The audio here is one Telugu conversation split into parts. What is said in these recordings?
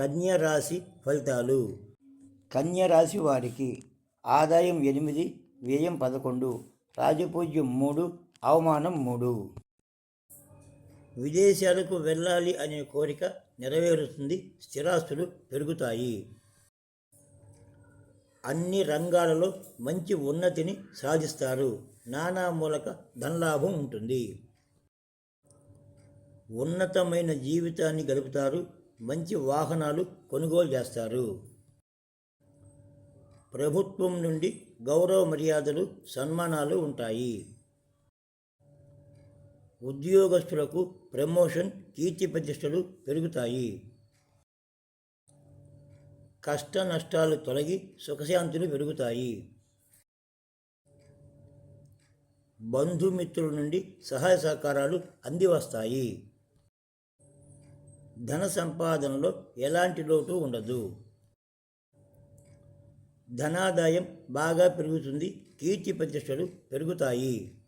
కన్య రాశి ఫలితాలు. కన్య రాశి వారికి ఆదాయం ఎనిమిది వ్యయం పదకొండు రాజపూజ్యం మూడు అవమానం మూడు. విదేశాలకు వెళ్ళాలి అనే కోరిక నెరవేరుతుంది స్థిరాస్తులు పెరుగుతాయి. అన్ని రంగాలలో మంచి ఉన్నతిని సాధిస్తారు నానా మూలక ధనలాభం ఉంటుంది. ఉన్నతమైన జీవితాన్ని గడుపుతారు మంచి వాహనాలు కొనుగోలు చేస్తారు. ప్రభుత్వం నుండి గౌరవ మర్యాదలు సన్మానాలు ఉంటాయి. ఉద్యోగస్తులకు ప్రమోషన్ కీర్తి ప్రతిష్టలు పెరుగుతాయి. కష్ట నష్టాలు తొలగి సుఖశాంతులు పెరుగుతాయి. బంధుమిత్రుల నుండి సహాయ సహకారాలు అంది వస్తాయి ధన సంపాదనలో ఎలాంటి లోటు ఉండదు. ధనాదాయం బాగా పెరుగుతుంది కీర్తి ప్రతిష్టలు పెరుగుతాయి.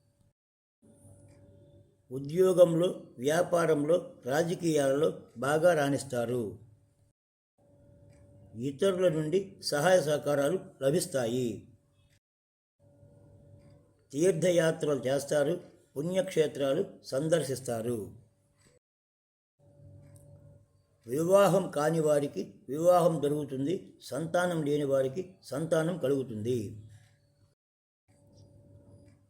ఉద్యోగంలో వ్యాపారంలో రాజకీయాలలో బాగా రాణిస్తారు. ఇతరుల నుండి సహాయ సహకారాలు లభిస్తాయి. తీర్థయాత్రలు చేస్తారు పుణ్యక్షేత్రాలు సందర్శిస్తారు. వివాహం కాని వారికి వివాహం జరుగుతుంది సంతానం లేని వారికి సంతానం కలుగుతుంది.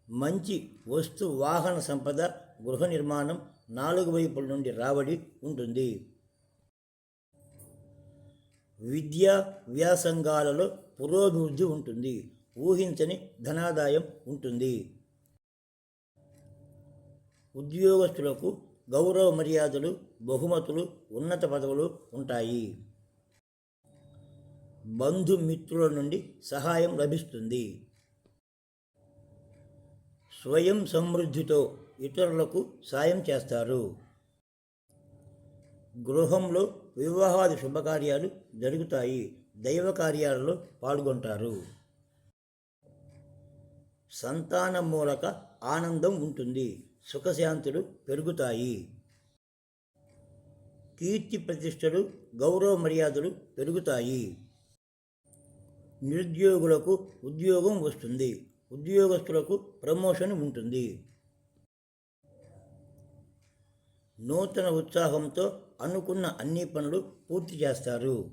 మంచి వస్తు వాహన సంపద గృహ నిర్మాణం నాలుగు వైపుల నుండి రాబడి ఉంటుంది. విద్యా వ్యాసంగాలలో పురోభివృద్ధి ఉంటుంది. ఊహించని ధనాదాయం ఉంటుంది. ఉద్యోగస్తులకు గౌరవ మర్యాదలు బహుమతులు ఉన్నత పదవులు ఉంటాయి. బంధుమిత్రుల నుండి సహాయం లభిస్తుంది. స్వయం సమృద్ధితో ఇతరులకు సాయం చేస్తారు. గృహంలో వివాహాది శుభకార్యాలు జరుగుతాయి. దైవ కార్యాలలో పాల్గొంటారు. సంతాన మూలక ఆనందం ఉంటుంది. సుఖశాంతులు పెరుగుతాయి. కీర్తి ప్రతిష్టలు గౌరవ మర్యాదలు పెరుగుతాయి. నిరుద్యోగులకు ఉద్యోగం వస్తుంది. ఉద్యోగస్తులకు ప్రమోషన్ ఉంటుంది. నూతన ఉత్సాహంతో అనుకున్న అన్ని పనులు పూర్తి చేస్తారు.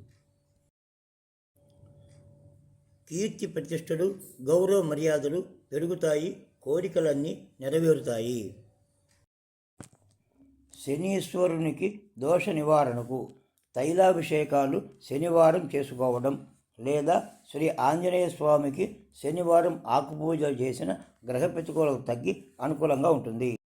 కీర్తి ప్రతిష్టలు గౌరవ మర్యాదలు పెరుగుతాయి. కోరికలన్నీ నెరవేరుతాయి. శనీశ్వరునికి దోష నివారణకు తైలాభిషేకాలు శనివారం చేసుకోవడం లేదా శ్రీ ఆంజనేయ స్వామికి శనివారం ఆకుపూజ చేసిన గ్రహ ప్రతికూలత తగ్గి అనుకూలంగా ఉంటుంది.